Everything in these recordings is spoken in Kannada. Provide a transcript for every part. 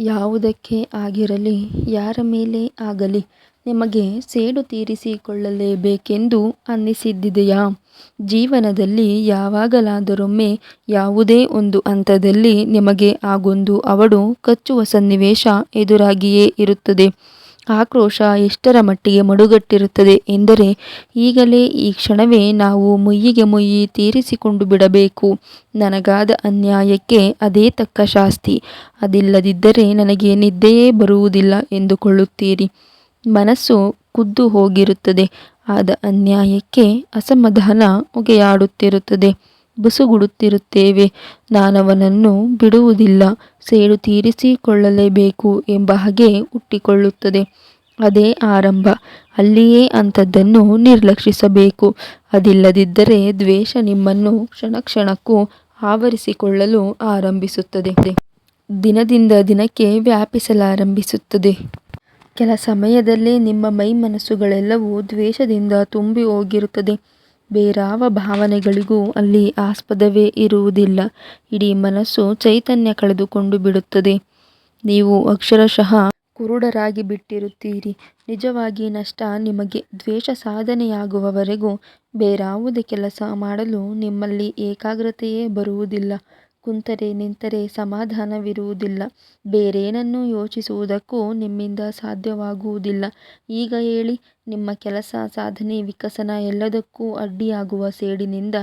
ಯಾವುದಕ್ಕೆ ಆಗಿರಲಿ, ಯಾರ ಮೇಲೆ ಆಗಲಿ, ನಿಮಗೆ ಸೇಡು ತೀರಿಸಿಕೊಳ್ಳಲೇಬೇಕೆಂದು ಅನ್ನಿಸಿದ್ದಿದೆಯಾ? ಜೀವನದಲ್ಲಿ ಯಾವಾಗಲಾದರೊಮ್ಮೆ ಯಾವುದೇ ಒಂದು ಹಂತದಲ್ಲಿ ನಿಮಗೆ ಆಗೊಂದು ಅವಳು ಕಚ್ಚುವ ಸನ್ನಿವೇಶ ಎದುರಾಗಿಯೇ ಇರುತ್ತದೆ. ಆಕ್ರೋಶ ಎಷ್ಟರ ಮಟ್ಟಿಗೆ ಮಡುಗಟ್ಟಿರುತ್ತದೆ ಎಂದರೆ ಈಗಲೇ ಈ ಕ್ಷಣವೇ ನಾವು ಮುಯ್ಯಿಗೆ ಮುಯ್ಯಿ ತೀರಿಸಿಕೊಂಡು ಬಿಡಬೇಕು. ನನಗಾದ ಅನ್ಯಾಯಕ್ಕೆ ಅದೇ ತಕ್ಕ ಶಾಸ್ತಿ. ಅದಿಲ್ಲದಿದ್ದರೆ ನನಗೆ ನಿದ್ದೆಯೇ ಬರುವುದಿಲ್ಲ ಎಂದುಕೊಳ್ಳುತ್ತೀರಿ. ಮನಸ್ಸು ಕುದ್ದು ಹೋಗಿರುತ್ತದೆ. ಆದ ಅನ್ಯಾಯಕ್ಕೆ ಅಸಮಾಧಾನ ಹೊಗೆಯಾಡುತ್ತಿರುತ್ತದೆ. ಬುಸುಗುಡುತ್ತಿರುತ್ತೇವೆ. ನಾನವನನ್ನು ಬಿಡುವುದಿಲ್ಲ. ಸೇಡು ತೀರಿಸಿಕೊಳ್ಳಲೇಬೇಕು ಎಂಬ ಹಾಗೆ ಹುಟ್ಟಿಕೊಳ್ಳುತ್ತದೆ. ಅದೇ ಆರಂಭ. ಅಲ್ಲಿಯೇ ಅಂಥದ್ದನ್ನು ನಿರ್ಲಕ್ಷಿಸಬೇಕು. ಅದಿಲ್ಲದಿದ್ದರೆ ದ್ವೇಷ ನಿಮ್ಮನ್ನು ಕ್ಷಣಕ್ಷಣಕ್ಕೂ ಆವರಿಸಿಕೊಳ್ಳಲು ಆರಂಭಿಸುತ್ತದೆ. ದಿನದಿಂದ ದಿನಕ್ಕೆ ವ್ಯಾಪಿಸಲಾರಂಭಿಸುತ್ತದೆ. ಕೆಲ ಸಮಯದಲ್ಲೇ ನಿಮ್ಮ ಮೈ ಮನಸ್ಸುಗಳೆಲ್ಲವೂ ದ್ವೇಷದಿಂದ ತುಂಬಿ ಹೋಗಿರುತ್ತದೆ. ಬೇರಾವ ಭಾವನೆಗಳಿಗೂ ಅಲ್ಲಿ ಆಸ್ಪದವೇ ಇರುವುದಿಲ್ಲ. ಇಡೀ ಮನಸ್ಸು ಚೈತನ್ಯ ಕಳೆದುಕೊಂಡು ಬಿಡುತ್ತದೆ. ನೀವು ಅಕ್ಷರಶಃ ಕುರುಡರಾಗಿ ಬಿಟ್ಟಿರುತ್ತೀರಿ. ನಿಜವಾಗಿ ನಷ್ಟ ನಿಮಗೆ ದ್ವೇಷ ಸಾಧನೆಯಾಗುವವರೆಗೂ ಬೇರಾವುದೇ ಕೆಲಸ ಮಾಡಲು ನಿಮ್ಮಲ್ಲಿ ಏಕಾಗ್ರತೆಯೇ ಬರುವುದಿಲ್ಲ. ಕುಂತರೆ ನಿಂತರೆ ಸಮಾಧಾನವಿರುವುದಿಲ್ಲ. ಬೇರೇನನ್ನೂ ಯೋಚಿಸುವುದಕ್ಕೂ ನಿಮ್ಮಿಂದ ಸಾಧ್ಯವಾಗುವುದಿಲ್ಲ. ಈಗ ಹೇಳಿ ನಿಮ್ಮ ಕೆಲಸ, ಸಾಧನೆ, ವಿಕಸನ ಎಲ್ಲದಕ್ಕೂ ಅಡ್ಡಿಯಾಗುವ ಸೇಡಿನಿಂದ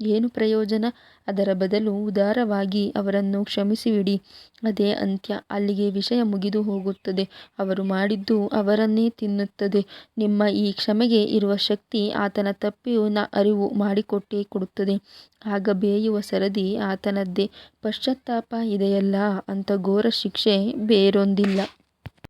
ಏನು ಪ್ರಯೋಜನ? ಅದರ ಬದಲು ಉದಾರವಾಗಿ ಅವರನ್ನು ಕ್ಷಮಿಸಿಬಿಡಿ. ಅದೇ ಅಂತ್ಯ. ಅಲ್ಲಿಗೆ ವಿಷಯ ಮುಗಿದು ಹೋಗುತ್ತದೆ. ಅವರು ಮಾಡಿದ್ದು ಅವರನ್ನೇ ತಿನ್ನುತ್ತದೆ. ನಿಮ್ಮ ಈ ಕ್ಷಮೆಗೆ ಇರುವ ಶಕ್ತಿ ಆತನ ತಪ್ಪಿನ ಅರಿವು ಮಾಡಿಕೊಟ್ಟೇ ಕೊಡುತ್ತದೆ. ಆಗ ಬೇಯುವ ಸರದಿ ಆತನದ್ದೇ. ಪಶ್ಚಾತ್ತಾಪ ಇದೆಯಲ್ಲ. ಅಂತ ಘೋರ ಶಿಕ್ಷೆ ಬೇರೊಂದಿಲ್ಲ.